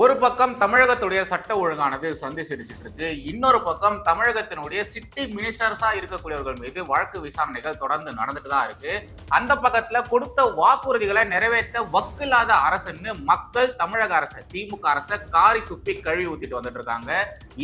ஒரு பக்கம் தமிழகத்துடைய சட்ட ஒழுங்கானது சந்தி சிரிச்சிட்டு இருக்கு இன்னொரு பக்கம் தமிழகத்தினுடைய சிட்டி மினிஸ்டர்ஸா இருக்கக்கூடியவர்கள் மீது வழக்கு விசாரணைகள் தொடர்ந்து நடந்துட்டு தான் இருக்கு. அந்த பக்கத்துல கொடுத்த வாக்குறுதிகளை நிறைவேற்ற வக்கில்லாத அரசுன்னு மக்கள் தமிழக அரசு திமுக அரசை காரி துப்பி கழுவி ஊத்திட்டு வந்துட்டு இருக்காங்க.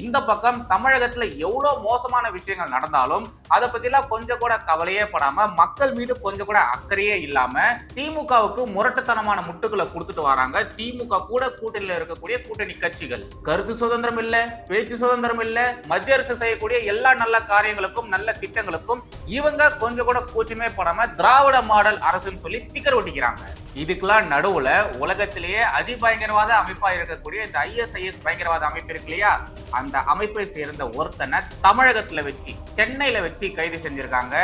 இந்த பக்கம் தமிழகத்துல எவ்வளவு மோசமான விஷயங்கள் நடந்தாலும் அதை பத்திலாம் கொஞ்சம் கூட கவலையே படாம மக்கள் மீது கொஞ்சம் கூட அக்கறையே இல்லாம திமுகவுக்கு முரட்டுத்தனமான முட்டுகளை கொடுத்துட்டு வராங்க. திமுக கூட கூட்டணியில இருக்கக்கூடிய கூட்டணி கட்சிகள். கருத்து சுதந்திரம் இல்ல பேச்சு சுதந்திரம் இல்ல மத்திய அரசு செய்யக்கூடிய எல்லா நல்ல காரியங்களுக்கும் நல்ல திட்டங்களுக்கும் இவங்க கொஞ்சம் கூட கூச்சமே படாம திராவிட மாடல் அரசுன்னு சொல்லி ஸ்டிக்கர் ஒட்டிக்கிறாங்க. இதுக்கெல்லாம் நடுவுல உலகத்திலேயே அதிபயங்கரவாத அமைப்பா இருக்கக்கூடிய இந்த ஐஎஸ்ஐஎஸ் பயங்கரவாத அமைப்பு இருக்கு இல்லையா? அந்த அமைப்பை சேர்ந்த ஒருத்தனை தமிழகத்துல வச்சு சென்னையில வச்சு கைது செஞ்சிருக்காங்க.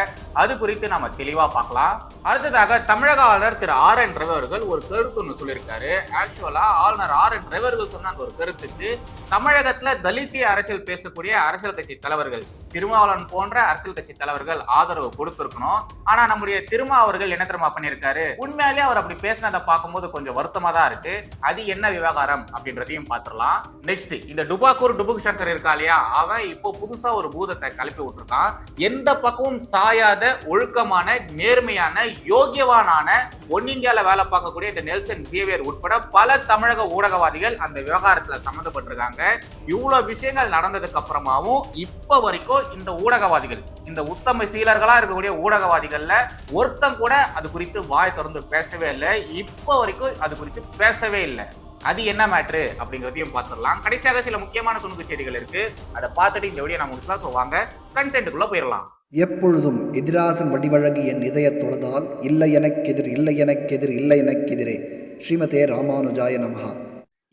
அது குறித்து நாம தெளிவா பார்க்கலாம். அடுத்ததாக தமிழக ஆளுநர் திரு ஆர் என் ரவி அவர்கள் ஒரு கருத்து ஒன்று சொல்லியிருக்காரு. ஆக்சுவலா ஆளுநர் ஆர் என் ரவி தலைவர்கள் சொன்ன ஒரு கருத்துக்கு. தமிழகத்துல தலித்திய அரசியல் பேசக்கூடிய அரசியல் கட்சி தலைவர்கள் திருமாவளவன் போன்ற அரசியல் கட்சி தலைவர்கள் ஆதரவு கொடுத்திருக்கணும். ஆனா நம்முடைய திருமா அவர்கள் என்ன தெரியுமா பண்ணியிருக்காரு? உண்மையாலேயே அவர் அப்படி பேசினதை பார்க்கும்போது கொஞ்சம் வருத்தமா தான் இருக்கு. அது என்ன விவகாரம் அப்படின்றதையும் பார்த்துடலாம். நெக்ஸ்ட் இந்த டுபாக்கூர் டுபுக் சங்கர் இருக்கா இல்லையா? அவன் இப்போ புதுசா ஒரு பூதத்தை கலப்பி விட்டுருக்கான். எந்த பக்கமும் சாயாத ஒழுக்கமான நேர்மையான யோகியவானான ஒன் வேலை பார்க்கக்கூடிய இந்த நெல்சன் சேவியர் உட்பட பல தமிழக ஊடகவாதிகள் அந்த விவகாரத்துல சம்மந்தப்பட்டிருக்காங்க. இவ்வளவு விஷயங்கள் நடந்ததுக்கு அப்புறமாவும் இப்ப வரைக்கும் இந்த ஊடகவாதிகள் இந்த உத்தம சீலர்களா இருக்கக்கூடிய ஊடகவாதிகள்ல ஒருத்தம் கூட அது குறித்து வாய் திறந்து பேசவே இல்லை. இப்ப வரைக்கும் அது குறித்து பேசவே இல்லை. அது என்ன மேட்ரு அப்படிங்கிறதையும் பார்த்துடலாம். கடைசியாக சில முக்கியமான துணுக்கு செய்திகள் இருக்கு. அதை பார்த்துட்டு இந்த வீடியோ நான் முடிச்சலாம் சொல்லுவாங்க கண்டென்ட்டுக்குள்ள போயிடலாம். எப்பொழுதும் எதிராசன் வடிவழகு என் இதய தொழுதால் இல்லை எனக்கெதிர் இல்லை எனக்கெதிர் இல்லை எனக்கெதிரே ஸ்ரீமதே ராமானுஜாய நமகா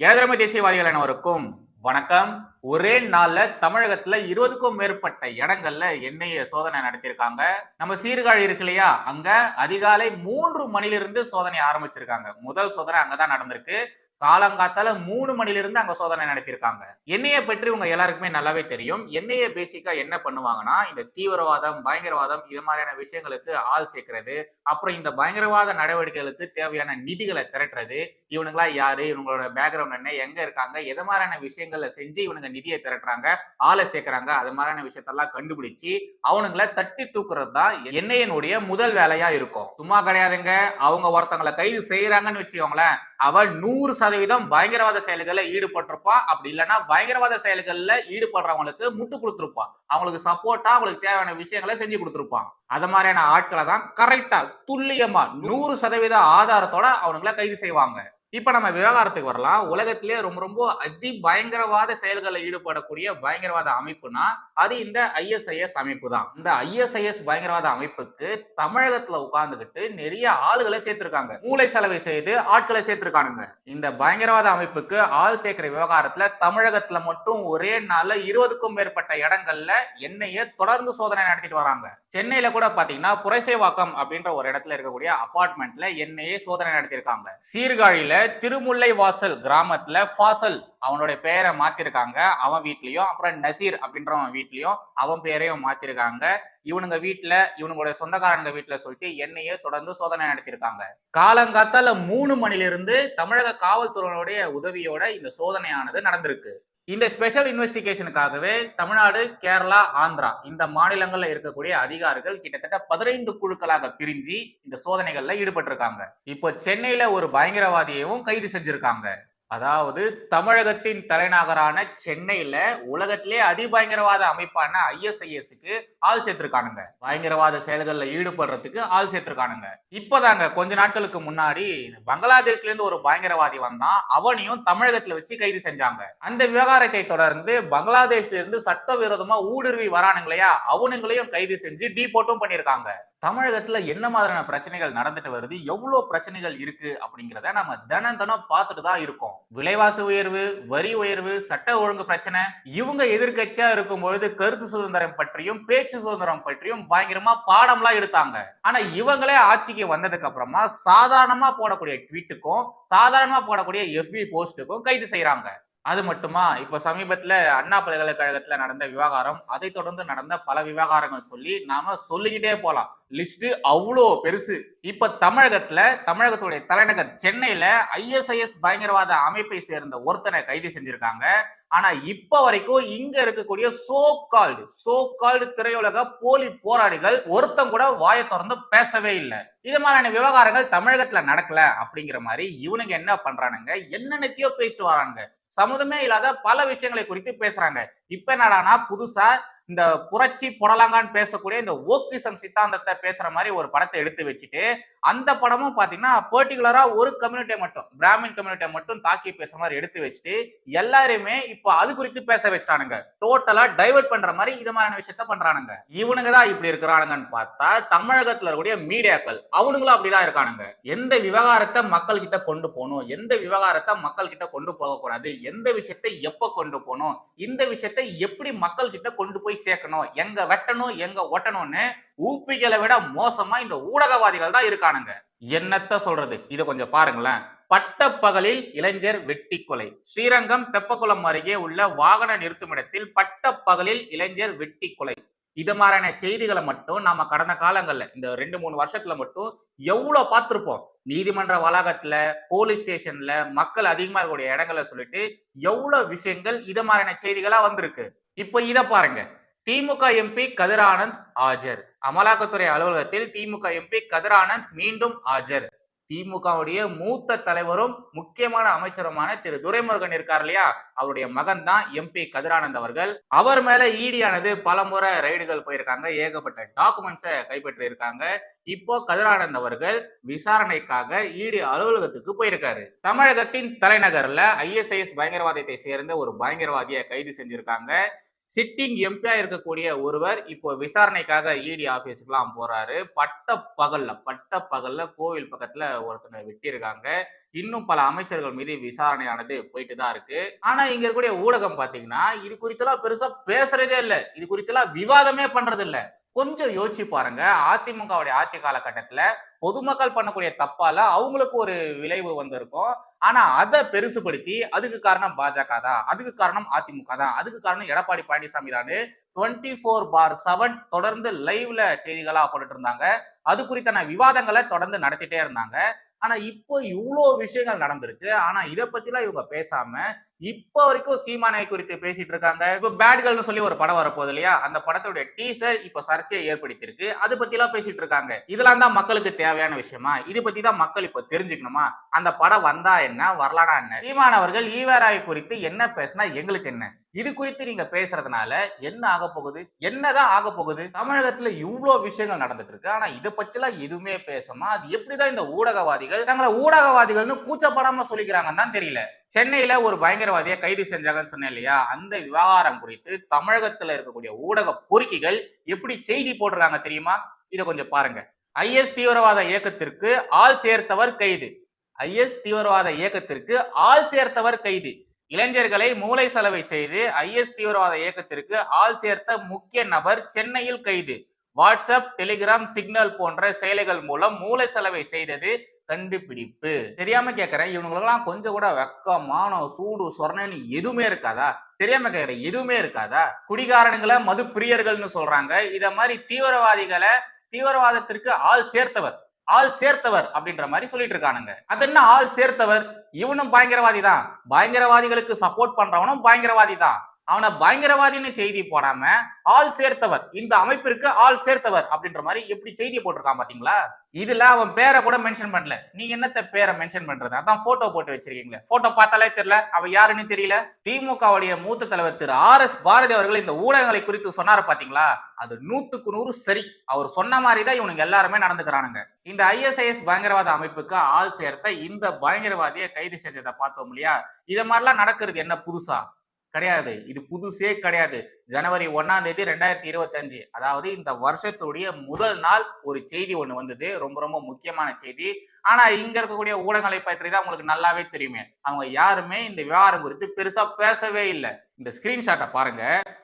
ஏழரை தேசியவாதிகள் அனைவருக்கும் வணக்கம். ஒரே நாள்ல தமிழகத்துல இருபதுக்கும் மேற்பட்ட இடங்கள்ல எண்ணெய சோதனை நடத்தியிருக்காங்க. நம்ம சீர்காழி இருக்கு இல்லையா? அங்க அதிகாலை மூன்று மணிலிருந்து சோதனை ஆரம்பிச்சிருக்காங்க. முதல் சோதனை அங்கதான் நடந்திருக்கு. காலங்காத்தால மூணு மணிலிருந்து அங்க சோதனை நடத்தியிருக்காங்க. எண்ணெயை பற்றி உங்க எல்லாருக்குமே நல்லாவே தெரியும். எண்ணெயை பேசிக்கா என்ன பண்ணுவாங்கன்னா இந்த தீவிரவாதம் பயங்கரவாதம் இது மாதிரியான விஷயங்களுக்கு ஆள் சேர்க்கிறது அப்புறம் இந்த பயங்கரவாத நடவடிக்கைகளுக்கு தேவையான நிதிகளை திரட்டுறது. இவனுங்களா யாரு? இவங்களோட பேக்ரவுண்ட் என்ன? எங்க இருக்காங்க? எது மாதிரியான விஷயங்கள்ல செஞ்சு இவனுங்க நிதியை திரட்டுறாங்க? ஆளை சேர்க்கறாங்க? அது மாதிரியான விஷயத்தெல்லாம் கண்டுபிடிச்சு அவனுங்களை தட்டி தூக்குறது தான் எண்ணெயினுடைய முதல் வேலையா இருக்கும். சும்மா கிடையாதுங்க. அவங்க ஒருத்தங்களை கைது செய்யறாங்கன்னு வச்சுக்கோங்களேன். அவள் நூறு சதவீதம் பயங்கரவாத செயல்களில் ஈடுபட்டிருப்பா. அப்படி இல்லைன்னா பயங்கரவாத செயல்களில் ஈடுபடுறவங்களுக்கு முட்டு கொடுத்துருப்பான் அவங்களுக்கு சப்போர்ட்டா அவங்களுக்கு தேவையான விஷயங்களை செஞ்சு கொடுத்துருப்பான் அது மாதிரியான ஆட்களை தான் கரெக்டா துல்லியமா நூறு சதவீத ஆதாரத்தோட அவனுங்களை கைது செய்வாங்க. இப்ப நம்ம விவகாரத்துக்கு வரலாம். உலகத்திலே ரொம்ப ரொம்ப அதி பயங்கரவாத செயல்களில் ஈடுபடக்கூடிய பயங்கரவாத அமைப்புனா அது இந்த ஐஎஸ்ஐஎஸ் அமைப்பு தான். இந்த ஐஎஸ்ஐஎஸ் பயங்கரவாத அமைப்புக்கு தமிழகத்துல உட்கார்ந்துகிட்டு நிறைய ஆளுகளை சேர்த்திருக்காங்க. மூளை செலவை செய்து ஆட்களை சேர்த்திருக்கானுங்க. இந்த பயங்கரவாத அமைப்புக்கு ஆள் சேர்க்கிற விவகாரத்துல தமிழகத்துல மட்டும் ஒரே நாள்ல இருபதுக்கும் மேற்பட்ட இடங்கள்ல எண்ணெய தொடர்ந்து சோதனை நடத்திட்டு வராங்க. சென்னையில கூட பாத்தீங்கன்னா புரசேவாக்கம் அப்படின்ற ஒரு இடத்துல இருக்கக்கூடிய அபார்ட்மெண்ட்ல எண்ணெயை சோதனை நடத்தியிருக்காங்க சீர்காழியில திருமுல்லை வாசல் கிராமத்துல ஃபாசல் அவனுடைய பெயரை மாத்திருக்காங்க. அவன் வீட்லயும் அப்புறம் நசீர் அப்படின்றவன் வீட்லயும் அவன் பேரையும் மாத்திருக்காங்க. இவனுங்க வீட்டுல இவனுங்களுடைய சொந்தக்காரங்க வீட்டுல சொல்லிட்டு என்னையே தொடர்ந்து சோதனை நடத்தியிருக்காங்க காலங்காத்தால மூணு மணிலிருந்து தமிழக காவல்துறையினுடைய உதவியோட இந்த சோதனையானது நடந்திருக்கு. இந்த ஸ்பெஷல் இன்வெஸ்டிகேஷனுக்காகவே தமிழ்நாடு கேரளா ஆந்திரா இந்த மாநிலங்கள்ல இருக்கக்கூடிய அதிகாரிகள் கிட்டத்தட்ட பதினைந்து குழுக்களாக பிரிஞ்சு இந்த சோதனைகள்ல ஈடுபட்டிருக்காங்க. இப்போ சென்னையில ஒரு பயங்கரவாதியையும் கைது செஞ்சிருக்காங்க. அதாவது தமிழகத்தின் தலைநகரான சென்னையில உலகத்திலே அதிபயங்கரவாத அமைப்பான ஐஎஸ்ஐஎஸ்க்கு ஆள் சேர்த்திருக்கானுங்க. பயங்கரவாத செயல்கள்ல ஈடுபடுறதுக்கு ஆள் சேர்த்திருக்கானுங்க. இப்பதாங்க கொஞ்ச நாட்களுக்கு முன்னாடி பங்களாதேஷ்ல இருந்து ஒரு பயங்கரவாதி வந்தான். அவனையும் தமிழகத்துல வச்சு கைது செஞ்சாங்க. அந்த விவகாரத்தை தொடர்ந்து பங்களாதேஷ்ல இருந்து சட்டவிரோதமா ஊடுருவி வரானுங்க இல்லையா அவனுங்களையும் கைது செஞ்சு டீபோட்டும் பண்ணியிருக்காங்க. தமிழகத்துல என்ன மாதிரியான பிரச்சனைகள் நடந்துட்டு வருது? எவ்வளவு பிரச்சனைகள் இருக்கு? அப்படிங்கிறத நம்ம தினம் தினம் பார்த்துட்டு தான் இருக்கோம். விலைவாசி உயர்வு வரி உயர்வு சட்ட ஒழுங்கு பிரச்சனை இவங்க எதிர்கட்சியா இருக்கும் பொழுது கருத்து சுதந்திரம் பற்றியும் பேச்சு சுதந்திரம் பற்றியும் பயங்கரமா பாடம்லாம் எடுத்தாங்க. ஆனா இவங்களே ஆட்சிக்கு வந்ததுக்கு அப்புறமா சாதாரணமா போடக்கூடிய ட்வீட்டுக்கும் சாதாரணமா போடக்கூடிய எஃபி போஸ்ட்டுக்கும் கைது செய்யறாங்க அது மட்டுமா? இப்ப சமீபத்துல அண்ணா பல்கலைக்கழகத்துல நடந்த விவகாரம் அதை தொடர்ந்து நடந்த பல விவகாரங்கள் சொல்லி நாம சொல்லிக்கிட்டே போலாம். லிஸ்ட் அவ்வளோ பெருசு. இப்ப தமிழகத்துல தமிழகத்துடைய தலைநகர் சென்னையில ஐஎஸ்ஐஎஸ் பயங்கரவாத அமைப்பை சேர்ந்த ஒருத்தனை கைது செஞ்சிருக்காங்க. ஆனா இப்ப வரைக்கும் இங்க இருக்கக்கூடிய சோ கால்டு சோ கால்டு திரையுலக போலி போராளிகள் ஒருத்தன் கூட வாயை திறந்து பேசவே இல்லை. இது மாதிரியான விவகாரங்கள் தமிழகத்துல நடக்கல அப்படிங்கிற மாதிரி இவனுங்க என்ன பண்றானுங்க? என்னென்னத்தையோ பேசிட்டு வரானுங்க. சம்மதமே இல்லாத பல விஷயங்களை குறித்து பேசுறாங்க. இப்ப என்னடானா புதுசா இந்த புரட்சி புடலாங்கான்னு பேசக்கூடிய இந்த ஓக்கிசம் சித்தாந்தத்தை பேசுற மாதிரி ஒரு படத்தை எடுத்து வச்சுட்டு அந்த படமும் பாத்தீங்கன்னா பர்டிகுலரா ஒரு கம்யூனிட்டியை மட்டும் பிராமின் கம்யூனிட்டியை மட்டும் தாக்கி பேசுற மாதிரி எடுத்து வச்சுட்டு எல்லாருமே இப்போ அது குறித்து பேச வச்சிட்டானுங்க. டோட்டலா டைவர்ட் பண்ற மாதிரி இது மாதிரியான விஷயத்த பண்றானுங்க. இவனுங்க தான் இப்படி இருக்கிறானுங்கன்னு பார்த்தா தமிழகத்துல இருக்கக்கூடிய மீடியாக்கள் அவனுங்களும் அப்படிதான் இருக்கானுங்க. எந்த விவகாரத்தை மக்கள் கிட்ட கொண்டு போகணும் எந்த விவகாரத்தை மக்கள் கிட்ட கொண்டு போகக்கூடாது எந்த விஷயத்தை எப்ப கொண்டு போகணும் இந்த விஷயத்தை எப்படி மக்கள் கிட்ட கொண்டு போய் சேர்க்கணும் எங்க வெட்டணும் எங்க ஒட்டணும்னு ஊப்பிகளை விட மோசமா இந்த ஊடகவாதிகள் தான் இருக்கானுங்க. என்னத்த சொல்றது? இதை கொஞ்சம் பாருங்களேன். பட்டப்பகலில் இளைஞர் வெட்டி கொலை. ஸ்ரீரங்கம் தெப்பக்குளம் அருகே உள்ள வாகன நிறுத்துமிடத்தில் பட்டப்பகலில் இளைஞர் வெட்டி கொலை. இது மாதிரியான செய்திகளை மட்டும் நாம கடந்த காலங்கள்ல இந்த ரெண்டு மூணு வருஷத்துல மட்டும் எவ்வளவு பார்த்திருப்போம். நீதிமன்ற வளாகத்துல போலீஸ் ஸ்டேஷன்ல மக்கள் அதிகமா இருக்கக்கூடிய இடங்களை சொல்லிட்டு எவ்வளவு விஷயங்கள் இது மாதிரியான செய்திகளா வந்திருக்கு. இப்போ இத பாருங்க. திமுக எம்பி கதிர் ஆனந்த் ஆஜர். அமலாக்கத்துறை அலுவலகத்தில் திமுக எம்பி கதிர் ஆனந்த் மீண்டும் ஆஜர். திமுகவுடைய மூத்த தலைவரும் முக்கியமான அமைச்சருமான திரு. துரைமுருகன் இருக்கார் இல்லையா? அவருடைய மகன் தான் எம்பி கதிரானந்த் அவர்கள். அவர் மேல ஈடியானது பல முறை ரைடுகள் போயிருக்காங்க. ஏகப்பட்ட டாக்குமெண்ட்ஸை கைப்பற்றி இருக்காங்க இப்போ கதிரானந்த் அவர்கள் விசாரணைக்காக ஈடி அலுவலகத்துக்கு போயிருக்காரு. தமிழகத்தின் தலைநகர்ல ஐஎஸ்ஐஎஸ் பயங்கரவாதத்தை சேர்ந்த ஒரு பயங்கரவாதியை கைது செஞ்சிருக்காங்க. சிட்டிங் எம்பியா இருக்கக்கூடிய ஒருவர் இப்போ விசாரணைக்காக இடி ஆபீஸுக்குலாம் போறாரு. பட்ட பகல்ல பட்ட பகல்ல கோவில் பக்கத்துல ஒருத்தனை வெட்டியிருக்காங்க. இன்னும் பல அமைச்சர்கள் மீது விசாரணையானது போயிட்டு தான் இருக்கு. ஆனா இங்க இருக்கக்கூடிய ஊடகம் பாத்தீங்கன்னா இது குறித்தெல்லாம் பெருசா பேசுறதே இல்லை. இது குறித்தெல்லாம் விவாதமே பண்றது இல்லை கொஞ்சம் யோசிச்சு பாருங்க. அதிமுகவுடைய ஆட்சி காலகட்டத்துல பொதுமக்கள் பண்ணக்கூடிய தப்பால அவங்களுக்கு ஒரு விளைவு வந்திருக்கும். ஆனா அதை பெருசுபடுத்தி அதுக்கு காரணம் பாஜக தான். அதுக்கு காரணம் அதிமுக தான். அதுக்கு காரணம் எடப்பாடி பழனிசாமி தான். டுவெண்ட்டி ஃபோர் பார் செவன் தொடர்ந்து லைவ்ல செய்திகளா போட்டுட்டு இருந்தாங்க. அது குறித்தான விவாதங்களை தொடர்ந்து நடத்திட்டே இருந்தாங்க. ஆனா இப்போ இவ்வளோ விஷயங்கள் நடந்திருக்கு. ஆனா இதை பத்திலாம் இவங்க பேசாம இப்போ வரைக்கும் சீமானை குறித்து பேசிட்டு இருக்காங்க. இப்போ பேட்கள்னு சொல்லி ஒரு படம் வரப்போகுது இல்லையா? அந்த படத்துடைய டீசர் இப்ப சர்ச்சையை ஏற்படுத்தியிருக்கு. அது பத்தி எல்லாம் பேசிட்டு இருக்காங்க. இதெல்லாம் தான் மக்களுக்கு தேவையான விஷயமா? இது பத்தி தான் மக்கள் இப்ப தெரிஞ்சுக்கணுமா? அந்த படம் வந்தா என்ன? வரலானா என்ன? சீமான் அவர்கள் ஈவேராய் குறித்து என்ன பேசினா? எங்களுக்கு என்ன? இது குறித்து நீங்க பேசுறதுனால என்ன ஆக போகுது? என்னதான் ஆக போகுது? தமிழகத்துல இவ்வளவு விஷயங்கள் நடந்துட்டு இருக்கு. ஆனா இதை பத்திலாம் எதுவுமே பேசாம அது எப்படிதான் இந்த ஊடகவாதிகள் தங்களை ஊடகவாதிகள்னு கூச்சப்படாம சொல்லிக்கிறாங்கன்னு தான் தெரியல. சென்னையில ஒரு பயங்கரவாதியை கைது செஞ்சாங்கன்னு சொன்னேன் இல்லையா? அந்த விவகாரம் குறித்து தமிழகத்துல இருக்கக்கூடிய ஊடக பொறுக்கிகள் எப்படி செய்தி போடுறாங்க தெரியுமா? இதை கொஞ்சம் பாருங்க. ஐஎஸ் தீவிரவாத இயக்கத்திற்கு ஆள் சேர்த்தவர் கைது. ஐஎஸ் தீவிரவாத இயக்கத்திற்கு ஆள் சேர்த்தவர் கைது. இளைஞர்களை மூளை செலவை செய்து ஐஎஸ் தீவிரவாத இயக்கத்திற்கு ஆள் சேர்த்த முக்கிய நபர் சென்னையில் கைது. வாட்ஸ்அப் டெலிகிராம் சிக்னல் போன்ற செயலிகள் மூலம் மூளை செலவை செய்தது கண்டுபிடிப்பு. தெரியாம கேட்கறேன் இவங்களெல்லாம் கொஞ்சம் கூட வெக்கம் மானம் சூடு சொர்ணன்னு எதுவுமே இருக்காதா? தெரியாம கேட்கறேன் எதுவுமே இருக்காதா? குடிகாரனுங்களை மது பிரியர்கள்னு சொல்றாங்க. இத மாதிரி தீவிரவாதிகளை தீவிரவாதத்திற்கு ஆள் சேர்த்தவர். ஆள் சேர்த்தவர் அப்படின்ற மாதிரி சொல்லிட்டு இருக்கானுங்க. அது என்ன ஆள் சேர்த்தவர்? இவனும் பயங்கரவாதி தான் பயங்கரவாதிகளுக்கு சப்போர்ட் பண்றவனும் பயங்கரவாதி தான் அவனை பயங்கரவாதின்னு செய்தி போடாம ஆள் சேர்த்தவர். இந்த அமைப்பிற்கு ஆள் சேர்த்தவர் அப்படின்ற மாதிரி எப்படி செய்தி போட்டிருக்கான் பாத்தீங்களா? இதுல அவன் பேரை கூட மென்ஷன் பண்ணல. நீங்க என்னத்த பேரை மென்ஷன் பண்றது? அதான் போட்டோ போட்டு வச்சிருக்கீங்களே. போட்டோ பார்த்தாலே தெரியல. அவ யாருன்னு தெரியல. திமுகவுடைய மூத்த தலைவர் திரு ஆர் எஸ் பாரதி அவர்கள் இந்த ஊடகங்களை குறித்து சொன்னாரு பாத்தீங்களா? அது நூத்துக்கு நூறு சரி. அவர் சொன்ன மாதிரி தான் இவனுங்க எல்லாருமே நடந்துக்கிறானுங்க. இந்த ஐஎஸ்ஐஎஸ் பயங்கரவாத அமைப்புக்கு ஆள் சேர்த்த இந்த பயங்கரவாதியை கைது செஞ்சதை பார்த்தோம் இல்லையா? இதை மாதிரிலாம் நடக்கிறது என்ன புதுசா? கிடையாது. இது புதுசே கிடையாது. ஜனவரி ஒன்னாம் தேதி ரெண்டாயிரத்தி இருபத்தஞ்சு. அதாவது இந்த வருஷத்துடைய முதல் நாள் ஒரு செய்தி ஒண்ணு வந்தது. ரொம்ப ரொம்ப முக்கியமான செய்தி. ஆனா இங்க இருக்கக்கூடிய ஊடகங்களை பற்றி தான் உங்களுக்கு நல்லாவே தெரியுமே. அவங்க யாருமே இந்த விவகாரம் குறித்து பெருசா பேசவே இல்லை. இந்த ஸ்கிரீன்ஷாட்டை பாருங்க.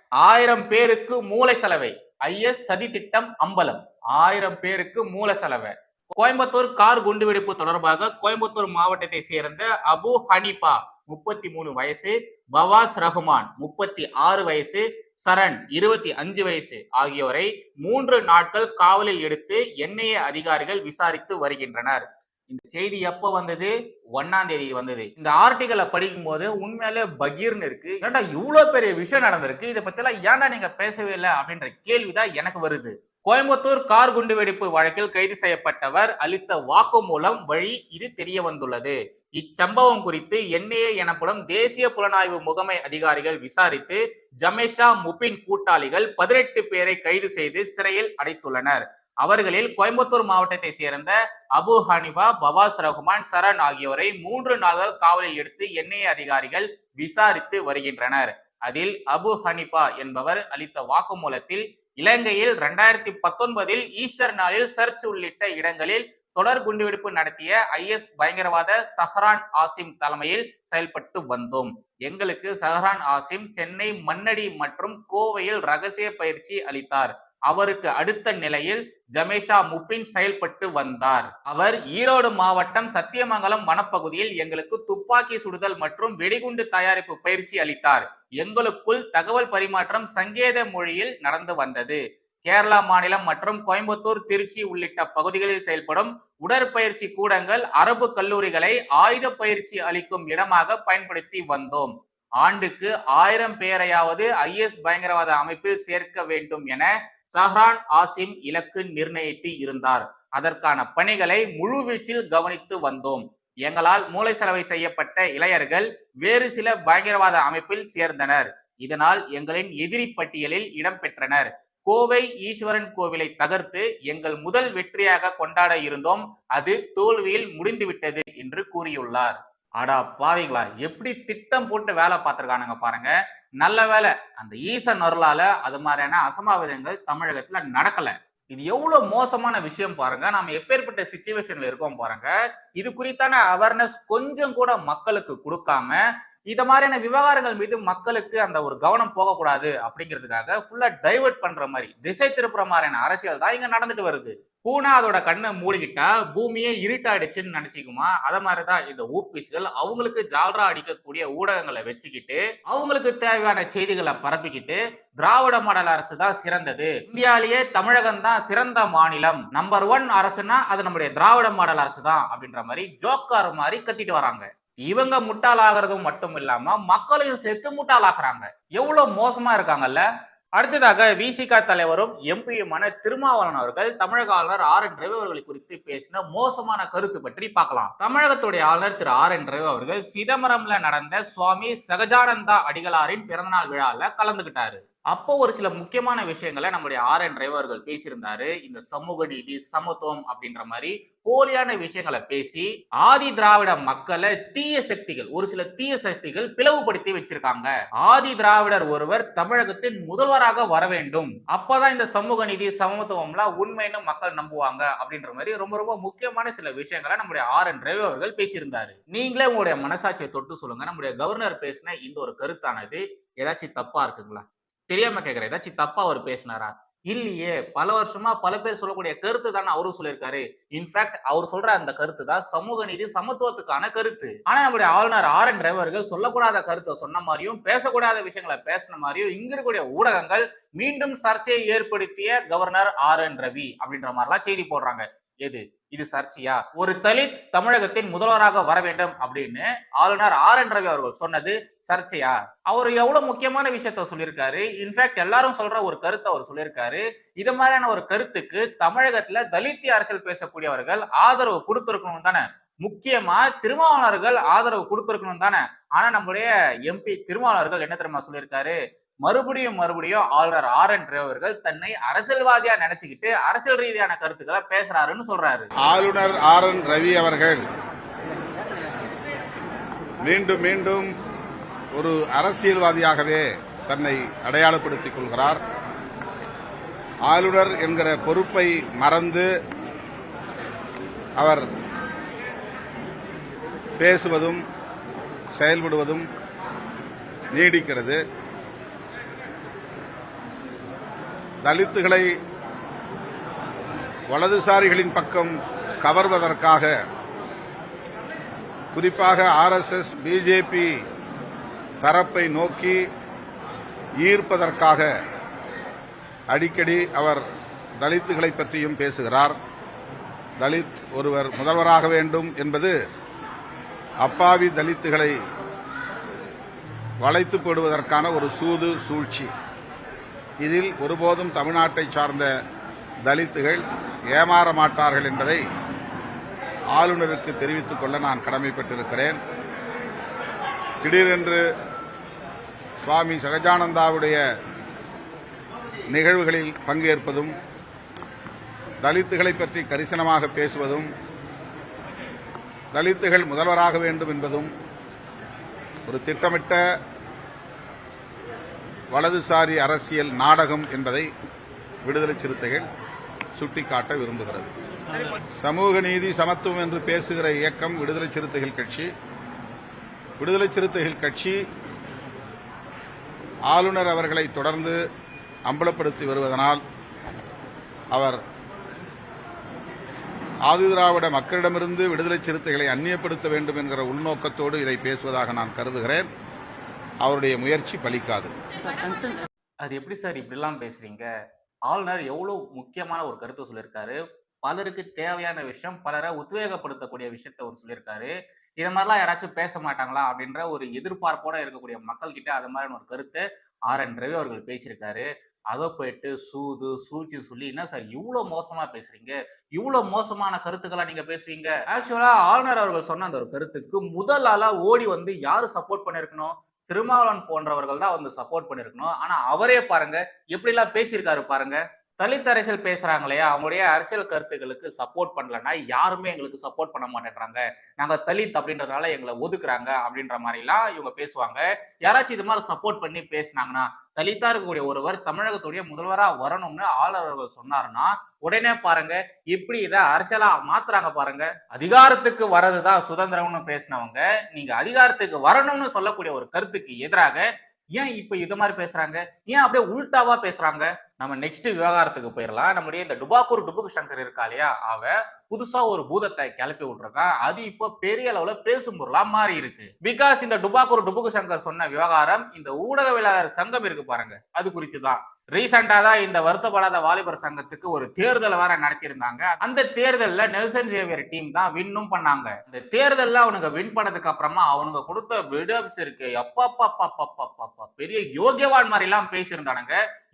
ஆயிரம் பேருக்கு மூளை செலவை. ஐஎஸ் சதி திட்டம் அம்பலம். ஆயிரம் பேருக்கு மூளை செலவை. கோயம்புத்தூர் கார் குண்டுவெடிப்பு தொடர்பாக கோயம்புத்தூர் மாவட்டத்தை சேர்ந்த அபு ஹனிபா முப்பத்தி மூணு வயசு பவாஸ் ரஹ்மான் முப்பத்தி ஆறு வயசு சரண் இருபத்தி அஞ்சு வயசு ஆகியோரை மூன்று நாட்கள் காவலில் எடுத்து என்ஐஏ அதிகாரிகள் விசாரித்து வருகின்றனர். இந்த செய்தி எப்ப வந்தது? ஒன்னாம் தேதி வந்தது. இந்த ஆர்டிகளை படிக்கும் போது உண்மையாலே பகீர்னு இருக்கு. ஏன்டா இவ்வளவு பெரிய விஷயம் நடந்திருக்கு? இதை பத்தி எல்லாம் ஏன்டா நீங்க பேசவே இல்லை? அப்படின்ற கேள்விதான் எனக்கு வருது. கோயம்புத்தூர் கார் குண்டுவெடிப்பு வழக்கில் கைது செய்யப்பட்டவர் அளித்த வாக்குமூலம் வழி இது தெரிய வந்துள்ளது. இச்சம்பவம் குறித்து என்ஐஏ எனப்படும் தேசிய புலனாய்வு முகமை அதிகாரிகள் விசாரித்து ஜமேஷா முபின் கூட்டாளிகள் பதினெட்டு பேரை கைது செய்து சிறையில் அடைத்துள்ளனர். அவர்களில் கோயம்புத்தூர் மாவட்டத்தை சேர்ந்த அபு ஹனிபா பவாஸ் ரஹ்மான் சரண் ஆகியோரை மூன்று நாள்கள் காவலில் எடுத்து என்ஐஏ அதிகாரிகள் விசாரித்து வருகின்றனர். அதில் அபு ஹனிபா என்பவர் அளித்த வாக்குமூலத்தில் இலங்கையில் இரண்டாயிரத்தி பத்தொன்பதில் ஈஸ்டர் நாளில் சர்ச் உள்ளிட்ட இடங்களில் தொடர் குண்டுவெடிப்பு நடத்திய ஐஎஸ் பயங்கரவாத சஹரான் ஆசிம் தலைமையில் செயல்பட்டு வந்தோம். எங்களுக்கு சஹரான் ஆசிம் சென்னை மன்னடி மற்றும் கோவையில் ரகசிய பயிற்சி அளித்தார். அவருக்கு அடுத்த நிலையில் ஜமேஷா முப்பின் செயல்பட்டு வந்தார். அவர் ஈரோடு மாவட்டம் சத்தியமங்கலம் வனப்பகுதியில் எங்களுக்கு துப்பாக்கி சுடுதல் மற்றும் வெடிகுண்டு தயாரிப்பு பயிற்சி அளித்தார். எங்களுக்குள் தகவல் பரிமாற்றம் சங்கேத மொழியில் நடந்து வந்தது. கேரளா மாநிலம் மற்றும் கோயம்புத்தூர் திருச்சி உள்ளிட்ட பகுதிகளில் செயல்படும் உடற்பயிற்சி கூடங்கள் அரபு கல்லூரிகளை ஆயுத பயிற்சி அளிக்கும் இடமாக பயன்படுத்தி வந்தோம். ஆண்டுக்கு ஆயிரம் பேரையாவது ஐஎஸ் பயங்கரவாத அமைப்பில் சேர்க்க வேண்டும் என சஹ்ரான் ஆசிம் இலக்கு நிர்ணயித்து இருந்தார். அதற்கான பணிகளை முழுவீச்சில் கவனித்து வந்தோம். எங்களால் மூளை செலவை செய்யப்பட்ட இளையர்கள் வேறு சில பயங்கரவாத அமைப்பில் சேர்ந்தனர். இதனால் எங்களின் எதிரி பட்டியலில் இடம்பெற்றனர் கோவை ஈஸ்வரன் கோவிலை தகர்த்து எங்கள் முதல் வெற்றியாக கொண்டாட இருந்தோம். அது தோல்வியில் முடிந்துவிட்டது என்று கூறியுள்ளார். அடா பாவிங்களா? எப்படி திட்டம் போட்டு வேலை பார்த்துருக்கானுங்க பாருங்க. நல்ல வேலை. அந்த ஈசன் அருளால அது மாதிரியான அசம்பாவிதங்கள் தமிழகத்துல நடக்கல. இது எவ்வளவு மோசமான விஷயம் பாருங்க. நாம எப்பேற்பட்ட சுச்சுவேஷன்ல இருக்கோம் பாருங்க. இது குறித்தான அவேர்னஸ் கொஞ்சம் கூட மக்களுக்கு கொடுக்காம இதை மாதிரியான விவகாரங்கள் மீது மக்களுக்கு அந்த ஒரு கவனம் போகக்கூடாது அப்படிங்கிறதுக்காக ஃபுல்லா டைவர்ட் பண்ற மாதிரி திசை திருப்புற மாதிரியான அரசியல் தான் இங்க நடந்துட்டு வருது. பூனா அதோட கண்ணை மூடிக்கிட்டா பூமியே இருட்டாயிடுச்சுன்னு நினைச்சிக்குமா? அத மாதிரிதான் இந்த ஊபிஸ்கள் அவங்களுக்கு ஜால்ரா அடிக்கக்கூடிய ஊடகங்களை வச்சுக்கிட்டு அவங்களுக்கு தேவையான செய்திகளை பரப்பிக்கிட்டு திராவிட மாடல் அரசு தான் சிறந்தது. இந்தியாலேயே தமிழகம் தான் சிறந்த மாநிலம். நம்பர் ஒன் அரசுனா அது நம்முடைய திராவிட மாடல் அரசு தான் அப்படின்ற மாதிரி ஜோக்கார் மாதிரி கத்திட்டு வராங்க. இவங்க முட்டாளாகிறதும் மட்டும் இல்லாம மக்களையும் சேர்த்து முட்டாளாக்குறாங்க. எவ்வளவு மோசமா இருக்காங்கல்ல? அடுத்ததாக விசிக தலைவரும் எம்பியுமான திருமாவளவன் அவர்கள் தமிழக ஆளுநர் ஆர் என் ரவி அவர்களை குறித்து பேசின மோசமான கருத்து பற்றி பார்க்கலாம். தமிழகத்துடைய ஆளுநர் திரு ஆர் என் ரவி அவர்கள் சிதம்பரம்ல நடந்த சுவாமி சகஜானந்தா அடிகளாரின் பிறந்தநாள் விழால கலந்துகிட்டாரு. அப்போ ஒரு சில முக்கியமான விஷயங்களை நம்முடைய ஆர் என் அவர்கள் பேசியிருந்தாரு. இந்த சமூக நீதி சமத்துவம் அப்படின்ற மாதிரி போலியான விஷயங்களை பேசி ஆதி திராவிட மக்களை தீய சக்திகள் ஒரு சில தீய சக்திகள் பிளவுபடுத்தி வச்சிருக்காங்க. ஆதி திராவிடர் ஒருவர் தமிழகத்தின் முதல்வராக வர வேண்டும். அப்பதான் இந்த சமூக நீதி சமத்துவம்லாம் உண்மைன்னு மக்கள் நம்புவாங்க அப்படின்ற மாதிரி ரொம்ப ரொம்ப முக்கியமான சில விஷயங்களை நம்முடைய ஆர் என் ரவி அவர்கள் பேசியிருந்தாரு. நீங்களே உங்களுடைய மனசாட்சியை தொட்டு சொல்லுங்க. நம்முடைய கவர்னர் பேசின இந்த ஒரு கருத்தானது ஏதாச்சும் தப்பா இருக்குங்களா? தெரியாம கேக்குறேன். ஏதாச்சும் தப்பா அவர் பேசினாரா? இல்லையே. பல வருஷமா பல பேர் சொல்லக்கூடிய கருத்து தானே அவரும் சொல்லியிருக்காரு. இன்ஃபேக்ட் அவர் சொல்ற அந்த கருத்து தான் சமூக நீதி சமத்துவத்துக்கான கருத்து. ஆனா நம்முடைய ஆளுநர் ஆர் என் டிரைவர்கள் சொல்லக்கூடாத கருத்தை சொன்ன மாதிரியும் பேசக்கூடாத விஷயங்களை பேசின மாதிரியும் இங்க இருக்கக்கூடிய ஊடகங்கள் மீண்டும் சர்ச்சையை ஏற்படுத்திய கவர்னர் ஆர் என் ரவி அப்படின்ற மாதிரிலாம் செய்தி போடுறாங்க. எது? இது சர்ச்சையா? ஒரு தலித் தமிழகத்தின் முதல்வராக வர வேண்டும் அப்படின்னு ஆளுநர் ஆர் என் ரவி அவர்கள் சொன்னது சர்ச்சையா? அவர் எவ்வளவு முக்கியமான விஷயத்த சொல்லியிருக்காரு. இன்ஃபேக்ட் எல்லாரும் சொல்ற ஒரு கருத்தை அவர் சொல்லியிருக்காரு. இது மாதிரியான ஒரு கருத்துக்கு தமிழகத்துல தலித்திய அரசியல் பேசக்கூடியவர்கள் ஆதரவு கொடுத்துருக்கணும் தானே? முக்கியமா திருமாவளவர்கள் ஆதரவு கொடுத்துருக்கணும் தானே? ஆனா நம்முடைய எம்பி திருமாவளவர்கள் என்ன தெரியுமா சொல்லியிருக்காரு? மறுபடியும் மறுபடியும் ஆளுநர் ஆர் என் ரேவர்கள் தன்னை அரசியல்வாதியா நினைச்சுக்கிட்டு அரசியல் ரீதியான கருத்துக்களை பேசுறாருன்னு சொல்றாரு. ஆளுநர் ஆர் என் ரவி அவர்கள் மீண்டும் மீண்டும் ஒரு அரசியல்வாதியாகவே தன்னை அடையாளப்படுத்திக் கொள்கிறார். ஆளுநர் என்கிற பொறுப்பை மறந்து அவர் பேசுவதும் செயல்படுவதும் நீடிக்கிறது. தலித்துகளை வலதுசாரிகளின் பக்கம் கவர்வதற்காக குறிப்பாக ஆர்எஸ்எஸ் பிஜேபி தரப்பை நோக்கி ஈர்ப்பதற்காக அடிக்கடி அவர் தலித்துகளை பற்றியும் பேசுகிறார். தலித் ஒருவர் முதல்வராக வேண்டும் என்பது அப்பாவி தலித்துகளை வளைத்து போடுவதற்கான ஒரு சூது சூழ்ச்சி. இதில் ஒருபோதும் தமிழ்நாட்டை சார்ந்த தலித்துகள் ஏமாற மாட்டார்கள் என்பதை ஆளுநருக்கு தெரிவித்துக் கொள்ள நான் கடமைப்பட்டிருக்கிறேன். திடீரென்று சுவாமி சகஜானந்தாவுடைய நிகழ்வுகளில் பங்கேற்பதும் தலித்துகளை பற்றி கரிசனமாக பேசுவதும் தலித்துகள் முதல்வராக வேண்டும் என்பதும் ஒரு திட்டமிட்ட வலதுசாரி அரசியல் நாடகம் என்பதை விடுதலை சிறுத்தைகள் சுட்டிக்காட்ட விரும்புகிறது. சமூக நீதி சமத்துவம் என்று பேசுகிற இயக்கம் விடுதலை சிறுத்தைகள் கட்சி. விடுதலை சிறுத்தைகள் கட்சி ஆளுநர் அவர்களை தொடர்ந்து அம்பலப்படுத்தி வருவதனால் அவர் ஆதிதிராவிட மக்களிடமிருந்து விடுதலை சிறுத்தைகளை அந்நியப்படுத்த வேண்டும் என்கிற உள்நோக்கத்தோடு இதை பேசுவதாக நான் கருதுகிறேன். அவருடைய முயற்சி பலிக்காது. அது எப்படி சார் இப்படிலாம் பேசுறீங்க? ஆளுநர் எவ்வளவு முக்கியமான ஒரு கருத்தை சொல்லியிருக்காரு. பலருக்கு தேவையான விஷயம் பலரை உத்வேகப்படுத்தக்கூடிய விஷயத்த அவர் சொல்லியிருக்காரு. இது மாதிரிலாம் யாராச்சும் பேச மாட்டாங்களா அப்படின்ற ஒரு எதிர்பார்ப்போட இருக்கக்கூடிய மக்கள் கிட்ட அது மாதிரியான ஒரு கருத்தை ஆர் என் ரவி அவர்கள் பேசியிருக்காரு. அதை போயிட்டு சூது சூழ்ச்சி சொல்லி என்ன சார் இவ்வளவு மோசமா பேசுறீங்க? இவ்வளவு மோசமான கருத்துக்களா நீங்க பேசுவீங்க? ஆக்சுவலா ஆளுநர் அவர்கள் சொன்ன அந்த ஒரு கருத்துக்கு முதல் ஆளா ஓடி வந்து யாரு சப்போர்ட் பண்ணிருக்கணும் திருமாவளவன் போன்றவர்கள் தான் வந்து சப்போர்ட் பண்ணிருக்கணும் ஆனா அவரே பாருங்க எப்படிலாம் பேசியிருக்காரு பாருங்க. தலித் அரசியல் பேசுறாங்க இல்லையா அவங்களுடைய அரசியல் கருத்துக்களுக்கு சப்போர்ட் பண்ணலன்னா யாருமே எங்களுக்கு சப்போர்ட் பண்ண மாட்டேன்றாங்க. நாங்க தலித் அப்படின்றதுனால எங்களை ஒதுக்குறாங்க அப்படின்ற மாதிரிலாம் இவங்க பேசுவாங்க. யாராச்சும் இது மாதிரி சப்போர்ட் பண்ணி பேசினாங்கன்னா தலித்தா இருக்கக்கூடிய ஒருவர் தமிழகத்துடைய முதல்வராக வரணும்னு ஆளுநர்கள் சொன்னாருன்னா உடனே பாருங்க எப்படி இதை அரசியலா மாத்துறாங்க பாருங்க. அதிகாரத்துக்கு வர்றதுதான் சுதந்திரம்னு பேசினவங்க நீங்க அதிகாரத்துக்கு வரணும்னு சொல்லக்கூடிய ஒரு கருத்துக்கு எதிராக ஏன் இப்ப இது மாதிரி பேசுறாங்க? ஏன் அப்படியே உள்டாவா பேசுறாங்க? நம்ம நெக்ஸ்ட் விவகாரத்துக்கு போயிடலாம் நம்முடைய இந்த டுபாக்கூர் டுபுக்கு சங்கர் இருக்கா இல்லையா? அவ புதுசா ஒரு பூதத்தை கிளப்பி விட்டுருக்கான் அது இப்போ பெரிய அளவுல பேசும் பொருளா மாறி இருக்கு. பிகாஸ் இந்த டுபாக்கூர் டுபுக்கு சங்கர் சொன்ன விவகாரம் இந்த ஊடகவியலாளர் சங்கம் இருக்கு பாருங்க. அது குறித்து தான் ரீசெண்டாக தான் இந்த வருத்தப்படாத வாலிபர் சங்கத்துக்கு ஒரு தேர்தல் வேற நடத்தியிருந்தாங்க. அந்த தேர்தலில் நெல்சன் சேவியர் டீம் தான் வின்னும் பண்ணாங்க. இந்த தேர்தலில் அவனுங்க வின் பண்ணதுக்கு அப்புறமா அவனுங்க கொடுத்த பில்டப்ஸ் இருக்கு. எப்பப்பா பெரிய யோகியவான் மாதிரிலாம் பேசியிருந்தானுங்க.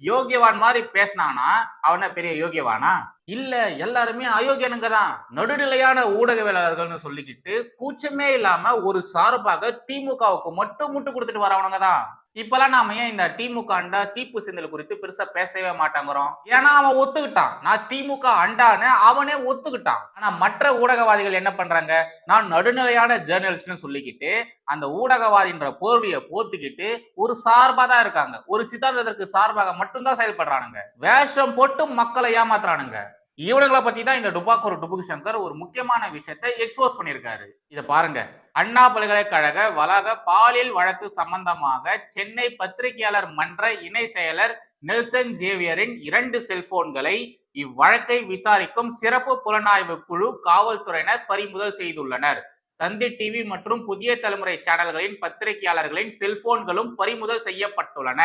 யோகியவான் மாதிரி பேசினானா அவன பெரிய யோகியவானா? இல்ல எல்லாருமே அயோக்கியனுங்க தான். நடுநிலையான ஊடகவியலாளர்கள்னு சொல்லிக்கிட்டு கூச்சமே இல்லாம ஒரு சார்பாக திமுகவுக்கு மட்டும் முட்டு கொடுத்துட்டு வரவனுங்க தான். இப்பெல்லாம் நாம ஏன் இந்த திமுக அண்டா சீப்பு சிந்தல் குறித்து பெருசா பேசவே மாட்டாங்கிறோம்? ஏன்னா அவன் ஒத்துக்கிட்டான். நான் திமுக அண்டான்னு அவனே ஒத்துக்கிட்டான். ஆனா மற்ற ஊடகவாதிகள் என்ன பண்றாங்க? நான் நடுநிலையான ஜேர்னலிஸ்ட்னு சொல்லிக்கிட்டு அந்த ஊடகவாதின்ற போர்வையை போத்துக்கிட்டு ஒரு சார்பா தான் இருக்காங்க. ஒரு சித்தாந்தத்திற்கு சார்பாக மட்டும்தான் செயல்படுறானுங்க. வேஷம் போட்டு மக்களை ஏமாத்துறானுங்க. இவனுங்களை பத்தி தான் இந்த டுபாக்கூர் டுபுக் சங்கர் ஒரு முக்கியமான விஷயத்தை எக்ஸ்போஸ் பண்ணியிருக்காரு. இதை பாருங்க. அண்ணா பல்கலைக்கழக வளாக பாலியல் வழக்கு சம்பந்தமாக சென்னை பத்திரிகையாளர் மன்ற இணை செயலர் நெல்சன் ஜேவியரின் இரண்டு செல்போன்களை இவ்வழக்கை விசாரிக்கும் சிறப்பு புலனாய்வு குழு காவல்துறையினர் பறிமுதல் செய்துள்ளனர். தந்தி டிவி மற்றும் புதிய தலைமுறை சேனல்களின் பத்திரிகையாளர்களின் செல்போன்களும் பறிமுதல் செய்யப்பட்டுள்ளன.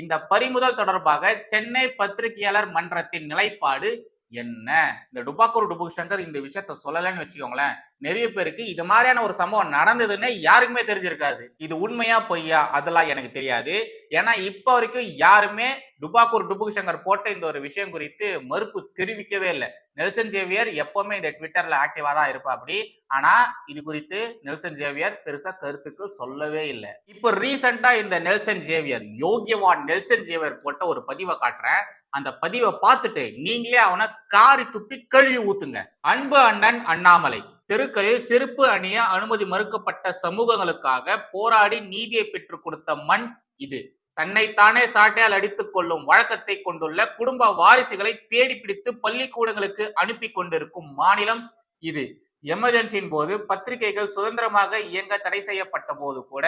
இந்த பறிமுதல் தொடர்பாக சென்னை பத்திரிகையாளர் மன்றத்தின் நிலைப்பாடு என்ன? இந்த டுபாக்கூர் டுபுக் சங்கர் இந்த விஷயத்த சொல்லலைன்னு வச்சுக்கோங்களேன் நிறைய பேருக்கு இது மாதிரியான ஒரு சம்பவம் நடந்ததுன்னு யாருக்குமே தெரிஞ்சிருக்காது. இது உண்மையா பொய்யா? அதெல்லாம் எனக்கு தெரியாது. ஏன்னா இப்ப வரைக்கும் யாருமே டுபாக்கூர் டுபுக் சங்கர் போட்ட இந்த ஒரு விஷயம் குறித்து மறுப்பு தெரிவிக்கவே இல்லை. நெல்சன் ஜேவியர் எப்பவுமே இந்த ட்விட்டர்ல ஆக்டிவா தான் இருப்பா அப்படி ஆனா இது குறித்து நெல்சன் ஜேவியர் பெருசா கருத்துக்கள் சொல்லவே இல்லை. இப்போ ரீசெண்டா இந்த நெல்சன் ஜேவியர் யோகியவான் நெல்சன் ஜேவியர் போட்ட ஒரு பதிவை காட்டுறேன். அந்த பதிவை பார்த்துட்டு நீங்களே அவனை காரி துப்பி கழுவி ஊத்துங்க. அன்பு அண்ணன் அண்ணாமலை தெருக்களில் செருப்பு அணிய அனுமதி மறுக்கப்பட்ட சமூகங்களுக்காக போராடி நீதியை பெற்றுக் கொடுத்த மண் இது. தன்னைத்தானே சாட்டையால் அடித்துக் கொள்ளும் வழக்கத்தை கொண்டுள்ள குடும்ப வாரிசுகளை தேடி பிடித்து பள்ளிக்கூடங்களுக்கு அனுப்பி கொண்டிருக்கும் மாநிலம் இது. எமர்ஜென்சியின் போது பத்திரிகைகள் சுதந்திரமாக இயங்க தடை செய்யப்பட்ட போது கூட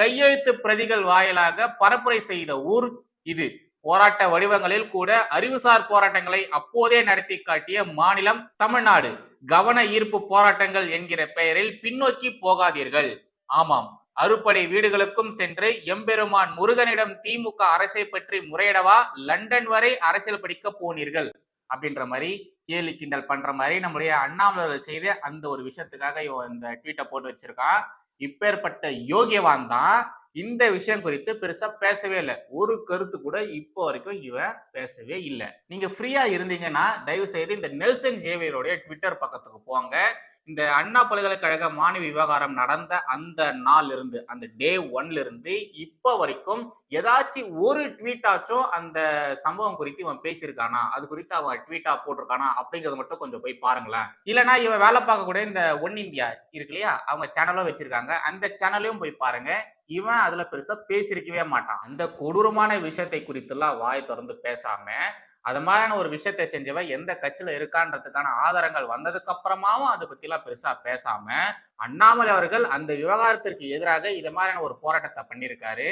கையெழுத்து பிரதிகள் வாயிலாக பரப்புரை செய்த ஊர் இது. போராட்ட வடிவங்களில் கூட அறிவுசார் போராட்டங்களை அப்போதே நடத்தி காட்டிய மாநிலம் தமிழ்நாடு. கவன ஈர்ப்பு போராட்டங்கள் என்கிற பெயரில் பின்னோக்கி போகாதீர்கள். ஆமாம் அறுபடை வீடுகளுக்கும் சென்று எம்பெருமான் முருகனிடம் திமுக அரசை பற்றி முறையிடவா லண்டன் வரை அரசியல் படிக்க போனீர்கள்? அப்படின்ற மாதிரி கேலி கிண்டல் பண்ற மாதிரி நம்முடைய அண்ணாமலர்கள் செய்த அந்த ஒரு விஷயத்துக்காக இந்த ட்வீட்டை போட்டு வச்சிருக்கான். இப்பேற்பட்ட யோகியவான் தான் இந்த விஷயம் குறித்து பெருசா பேசவே இல்லை. ஒரு கருத்து கூட இப்போ வரைக்கும் இவன் பேசவே இல்லை. நீங்க ஃப்ரீயா இருந்தீங்கன்னா தயவு செய்து இந்த நெல்சன் ஜேவியருடைய ட்விட்டர் பக்கத்துக்கு போங்க. இந்த அண்ணா பல்கலைக்கழக மாணவி விவகாரம் நடந்த அந்த நாள் இருந்து அந்த டே ஒன்ல இருந்து இப்போ வரைக்கும் ஏதாச்சும் ஒரு ட்வீட் ஆச்சும் அந்த சம்பவம் குறித்து இவன் பேசியிருக்கானா? அது குறித்து அவன் ட்வீட்டா போட்டிருக்கானா? அப்படிங்கறது மட்டும் கொஞ்சம் போய் பாருங்களேன். இல்லைன்னா இவன் வேலை பார்க்கக்கூடிய இந்த ஒன் இந்தியா இருக்கு இல்லையா? அவங்க சேனலும் வச்சிருக்காங்க. அந்த சேனலையும் போய் பாருங்க. இவன் அதுல பெருசா பேசியிருக்கவே மாட்டான். அந்த கொடூரமான விஷயத்தை குறித்துலாம் வாய் திறந்து பேசாம அது மாதிரியான ஒரு விஷயத்தை செஞ்சவன் எந்த கட்சியில இருக்கான்றதுக்கான ஆதாரங்கள் வந்ததுக்கு அப்புறமாவும் அதை பத்தி எல்லாம் பெருசா பேசாம அண்ணாமலை அவர்கள் அந்த விவகாரத்திற்கு எதிராக இது மாதிரியான ஒரு போராட்டத்தை பண்ணியிருக்காரு.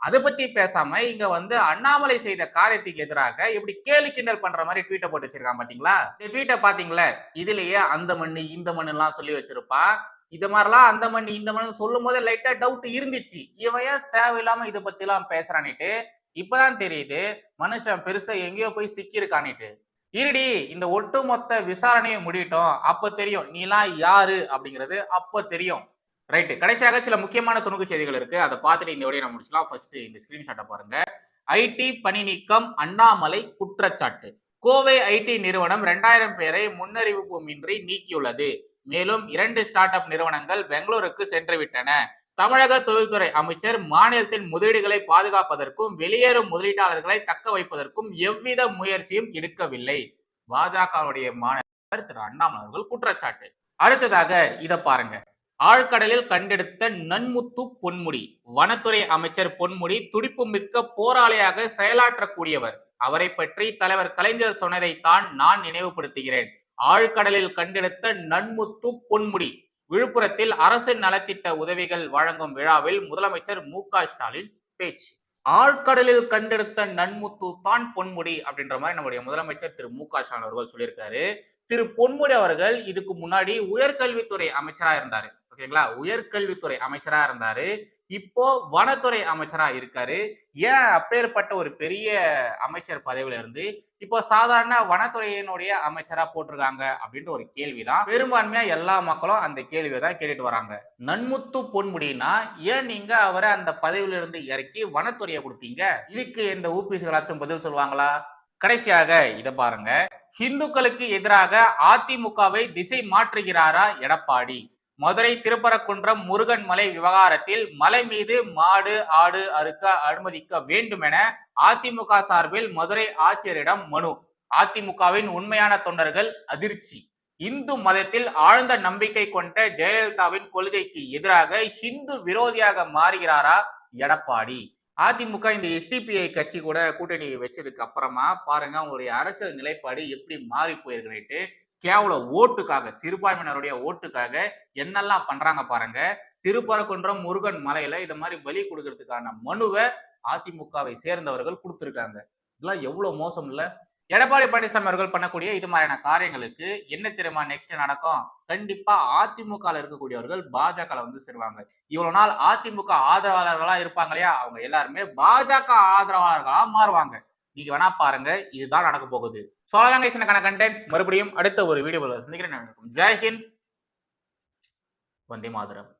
அதை பத்தி பேசாம இங்க வந்து அண்ணாமலை செய்த காரியத்துக்கு எதிராக இப்படி கேலி கிண்டல் பண்ற மாதிரி ட்வீட்டை போட்டு வச்சிருக்கான் பாத்தீங்களா? இந்த ட்வீட்டை பாத்தீங்களா இதுலயே அந்த மண்ணு இந்த மண்ணு எல்லாம் சொல்லி வச்சிருப்பான் இது மாதிரிலாம் அந்த மணி இந்த மணி சொல்லும் போதே லைட்டா டவுட் இருந்துச்சு. இவன் ஏன் தேவையில்லாம இதை பத்தி எல்லாம் பேசுறான்ட்டு? இப்பதான் தெரியுது மனுஷன் பெருசா எங்கேயோ போய் சிக்கியிருக்கானிட்டு. இருடி இந்த ஒட்டுமொத்த விசாரணையை முடியட்டும். அப்ப தெரியும் நீலாம் யாரு அப்படிங்கிறது அப்ப தெரியும். ரைட்டு கடைசியாக சில முக்கியமான துணுக்கு செய்திகள் இருக்கு. அதை பார்த்துட்டு இந்த வீடியோ நம்ம முடிச்சலாம் ஃபர்ஸ்ட் இந்த ஸ்கிரீன்ஷாட்டை பாருங்க. ஐடி பணி நீக்கம் அண்ணாமலை குற்றச்சாட்டு. கோவை ஐடி நிறுவனம் ரெண்டாயிரம் பேரை முன்னறிவிப்புமின்றி நீக்கியுள்ளது. மேலும் இரண்டு ஸ்டார்ட் அப் நிறுவனங்கள் பெங்களூருக்கு சென்று விட்டன. தமிழக தொழில்துறை அமைச்சர் மாநிலத்தின் முதலீடுகளை பாதுகாப்பதற்கும் வெளியேறும் முதலீட்டாளர்களை தக்க வைப்பதற்கும் எவ்வித முயற்சியும் எடுக்கவில்லை. பாஜகவுடைய மாநிலர் திரு அண்ணாமலை அவர்கள் குற்றச்சாட்டு. அடுத்ததாக இத பாருங்க. ஆழ்கடலில் கண்டெடுத்த நன்முத்து பொன்முடி வனத்துறை அமைச்சர் பொன்முடி துடிப்புமிக்க போராளியாக செயலாற்றக்கூடியவர். அவரை பற்றி தலைவர் கலைஞர் சொன்னதைத்தான் நான் நினைவுபடுத்துகிறேன். ஆழ்கடலில் கண்டெடுத்த நன்முத்து பொன்முடி. விழுப்புரத்தில் அரசு நலத்திட்ட உதவிகள் வழங்கும் விழாவில் முதலமைச்சர் மு க ஸ்டாலின் பேச்சு. ஆழ்கடலில் கண்டெடுத்த நன்முத்து தான் பொன்முடி அப்படின்ற மாதிரி நம்முடைய முதலமைச்சர் திரு மு க ஸ்டாலின் அவர்கள் சொல்லியிருக்காரு. திரு பொன்முடி அவர்கள் இதுக்கு முன்னாடி உயர்கல்வித்துறை அமைச்சரா இருந்தாரு. ஓகேங்களா? உயர்கல்வித்துறை அமைச்சரா இருந்தாரு. இப்போ வனத்துறை அமைச்சரா இருக்காரு. ஏன் அப்பேற்பட்ட ஒரு பெரிய அமைச்சர் பதவியில இருந்து இப்போ சாதாரண வனத்துறையினுடைய அமைச்சரா போட்டிருக்காங்க அப்படின்ற ஒரு கேள்விதான். பெரும்பான்மையா எல்லா மக்களும் அந்த கேள்வியை தான் கேட்டுட்டு வராங்க. நன்முத்து பொன்முடினா ஏன் நீங்க அவரை அந்த பதவியில இருந்து இறக்கி வனத்துறையை கொடுத்தீங்க? இதுக்கு இந்த ஊபிசிகளாச்சும் பதில் சொல்லுவாங்களா? கடைசியாக இதை பாருங்க. இந்துக்களுக்கு எதிராக அதிமுகவை திசை மாற்றுகிறாரா எடப்பாடி? மதுரை திருப்பரக்குன்றம் முருகன் மலை விவகாரத்தில் மலை மீது மாடு ஆடு அறுக்க அனுமதிக்க வேண்டும் என அதிமுக சார்பில் மதுரை ஆட்சியரிடம் மனு. அதிமுகவின் உண்மையான தொண்டர்கள் அதிர்ச்சி. இந்து மதத்தில் ஆழ்ந்த நம்பிக்கை கொண்ட ஜெயலலிதாவின் கொள்கைக்கு எதிராக இந்து விரோதியாக மாறுகிறாரா எடப்பாடி? அதிமுக இந்த எஸ்டிபிஐ கட்சி கூட கூட்டணி வச்சதுக்கு அப்புறமா பாருங்க அவங்களுடைய அரசியல் நிலைப்பாடு எப்படி மாறி போயிருக்குன்னுட்டு கேவல ஓட்டுக்காக சிறுபான்மையினருடைய ஓட்டுக்காக என்னெல்லாம் பண்றாங்க பாருங்க. திருப்பரங்குன்றம் முருகன் மலையில இந்த மாதிரி பலி கொடுக்கறதுக்கான மனுவை அதிமுகவை சேர்ந்தவர்கள் கொடுத்திருக்காங்க. இதெல்லாம் எவ்வளவு மோசம் இல்ல? எடப்பாடி பழனிசாமி அவர்கள் பண்ணக்கூடிய இது மாதிரியான காரியங்களுக்கு என்ன தெரியுமா நெக்ஸ்ட் நடக்கும்? கண்டிப்பா அதிமுக இருக்கக்கூடியவர்கள் பாஜக வந்து சேருவாங்க. இவ்வளவு நாள் அதிமுக ஆதரவாளர்களா இருப்பாங்க இல்லையா? அவங்க எல்லாருமே பாஜக ஆதரவாளர்களா மாறுவாங்க. நீங்க வேணா பாருங்க இதுதான் நடக்க போகுது. ஸோ அவ்வளோதாங்க கண்டென்ட் மறுபடியும் அடுத்த ஒரு வீடியோ சந்திக்கிறேன். ஜெய்ஹிந்த் வந்தே மாதரம்.